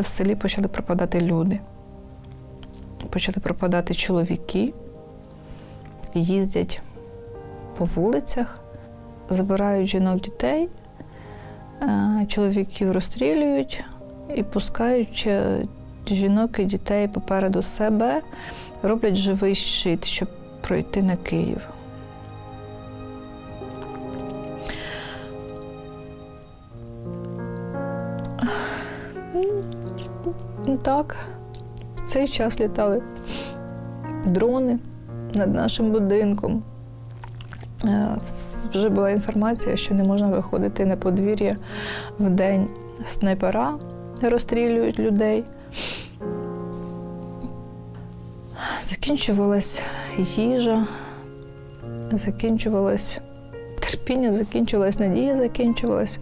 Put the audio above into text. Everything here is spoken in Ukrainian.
В селі почали пропадати люди. Почали пропадати чоловіки, їздять по вулицях, забирають жінок дітей, е, чоловіків розстрілюють і пускають е, жінок і дітей попереду себе, роблять живий щит, щоб пройти на Київ. Так, в цей час літали дрони над нашим будинком. Е, Вже була інформація, що не можна виходити на подвір'я в день снайпера розстрілюють людей. Закінчувалась їжа, закінчувалось терпіння, закінчувалась надія, закінчувалась.